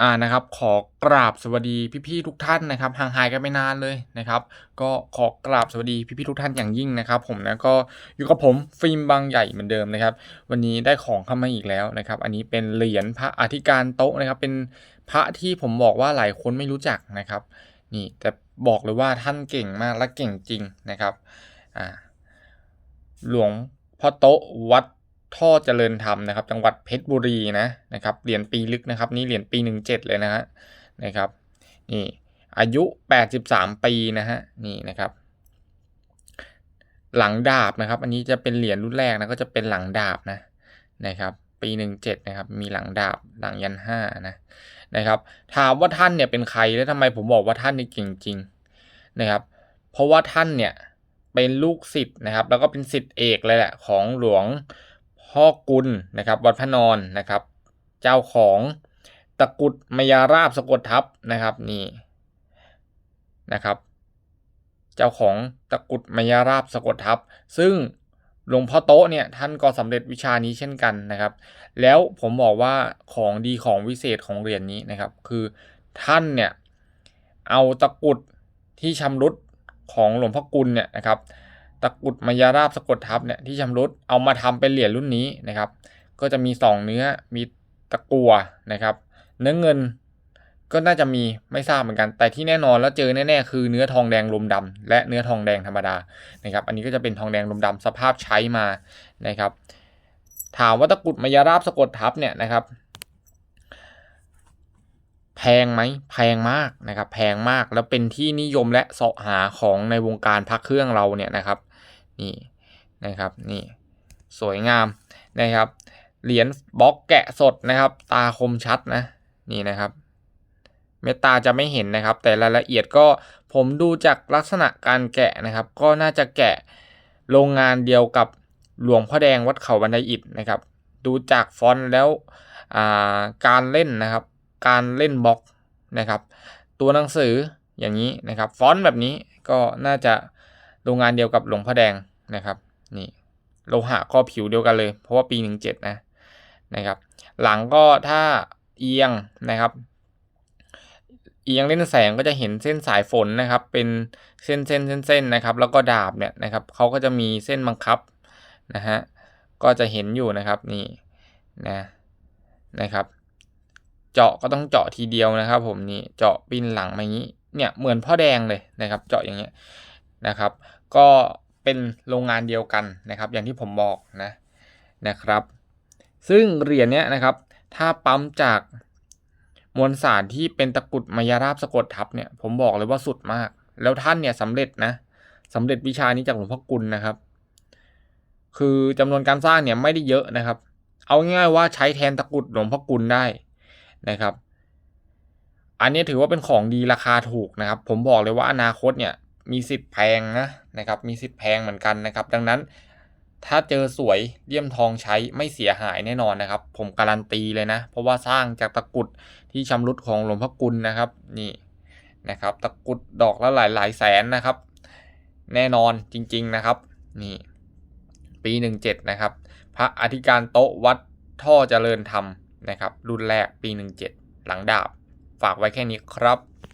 อ่านะครับขอกราบสวัสดีพี่ๆทุกท่านนะครับห่างหายกันไปนานเลยนะครับ ก็ขอกราบสวัสดีพี่ๆทุกท่านอย่างยิ่งนะครับ ผมนะก็อยู่กับผมฟิล์มบางใหญ่เหมือนเดิมนะครับ วันนี้ได้ของเข้ามาอีกแล้วนะครับ อันนี้เป็นเหรียญพระอธิการโต๊ะนะครับ เป็นพระที่ผมบอกว่าหลายคนไม่รู้จักนะครับ นี่แต่บอกเลยว่าท่านเก่งมากและเก่งจริงนะครับอ่าหลวงพ่อโต๊ะวัด ท่อเจริญธรรมนะครับ จังหวัดเพชรบุรีนะนะครับเหรียญปีลึกนะครับ นี่เหรียญปีหนึ่งเจ็ดเลยนะฮะนะครับนี่อายุแปดสิบสามปีนะฮะนี่นะครับ หลังดาบนะครับ อันนี้จะเป็นเหรียญรุ่นแรกนะก็จะเป็นหลังดาบนะนะครับ ปีหนึ่งเจ็ดนะครับ มีหลังดาบหลังยันห้านะนะครับ ถามว่าท่านเนี่ยเป็นใครแล้วทำไมผมบอกว่าท่านนี่เก่งจริงนะครับ เพราะว่าท่านเนี่ยเป็นลูกศิษย์นะครับ แล้วก็เป็นศิษย์เอกเลยแหละของหลวง พ่อกุลนะครับวัดพระนอนนะครับ เจ้าของตะกุดมยาราบสะกดทับนะครับนี่นะครับ เจ้าของตะกุดมยาราบสะกดทับ ซึ่งหลวงพ่อโต๊ะเนี่ยท่านก็สำเร็จวิชานี้เช่นกันนะครับ แล้วผมบอกว่าของดีของวิเศษของเหรียญนนี้นะครับ คือท่านเนี่ยเอาตะกุดที่ชำรุดของหลวงพ่อกุลเนี่ยนะครับ ตะกุดมายาราบสะกดทับเนี่ยที่ชำรุดเอามาทำเป็นเหรียญรุ่นนี้นะครับ ก็จะมีสองเนื้อมีตะกัวนะครับ เนื้อเงินก็น่าจะมีไม่ทราบเหมือนกัน แต่ที่แน่นอนแล้วเจอแน่ๆคือเนื้อทองแดงลมดำและเนื้อทองแดงธรรมดานะครับ อันนี้ก็จะเป็นทองแดงลมดำสภาพใช้มานะครับ ถามว่าตะกุดมายาราบสะกดทับเนี่ยนะครับ แพงไหมแพงมากนะครับ แพงมากแล้วเป็นที่นิยมและเสาะหาของในวงการพักเครื่องเราเนี่ยนะครับ นี่นะครับนี่สวยงามนะครับเหรียญบล็อกแกะสดนะครับ ตาคมชัดนะนี่นะครับ เมตตาจะไม่เห็นนะครับ แต่รายละเอียดก็ผมดูจากลักษณะการแกะนะครับ ก็น่าจะแกะโรงงานเดียวกับหลวงพ่อแดงวัดเขาบันไดอิฐนะครับ ดูจากฟอนต์แล้วการเล่นนะครับ การเล่นบล็อกนะครับ ตัวหนังสืออย่างนี้นะครับ ฟอนต์แบบนี้ก็น่าจะโรงงานเดียวกับหลวงพ่อแดง นะครับนี่โลหะก็ผิวเดียวกันเลย เพราะว่าปีหนึ่งเจ็ดนะนะครับ หลังก็ถ้าเอียงนะครับ เอียงเล่นแสงก็จะเห็นเส้นสายฝนนะครับ เป็นเส้นเส้นเส้นเส้นนะครับ แล้วก็ดาบเนี่ยนะครับเขาก็จะมีเส้นบังคับนะฮะก็จะเห็นอยู่นะครับนี่นะนะครับ เจาะก็ต้องเจาะทีเดียวนะครับ ผมนี่เจาะปิ้นหลังมาอย่างนี้เนี่ยเหมือนพ่อแดงเลยนะครับ เจาะอย่างเงี้ยนะครับ ก็ เป็นโรงงานเดียวกันนะครับ อย่างที่ผมบอกนะนะครับ ซึ่งเหรียญเนี้ยนะครับ ถ้าปั๊มจากมวลสารที่เป็นตะกุดมายาราบสะกดทับเนี่ยผมบอกเลยว่าสุดมาก แล้วท่านเนี่ยสำเร็จนะสำเร็จวิชานี้จากหลวงพ่อกุลนะครับ คือจำนวนการสร้างเนี่ยไม่ได้เยอะนะครับ เอาง่ายๆว่าใช้แทนตะกุดหลวงพ่อกุลได้นะครับ อันนี้ถือว่าเป็นของดีราคาถูกนะครับ ผมบอกเลยว่าอนาคตเนี่ย มีสิทธิ์แพงนะนะครับมีสิทธิ์แพงเหมือนกันนะครับ ดังนั้นถ้าเจอสวยเลี่ยมทองใช้ไม่เสียหายแน่นอนนะครับ ผมการันตีเลยนะ เพราะว่าสร้างจากตะกุดที่ชำรุดของหลวงพ่อกุลนะครับนี่นะครับ ตะกุดดอกละหลายหลายแสนนะครับ แน่นอนจริงๆนะครับนี่ปีหนึ่งเจ็ดนะครับ พระอธิการโต๊ะวัดท่อเจริญธรรมนะครับ รุ่นแรกปีหนึ่งเจ็ดหลังดาบ ฝากไว้แค่นี้ครับ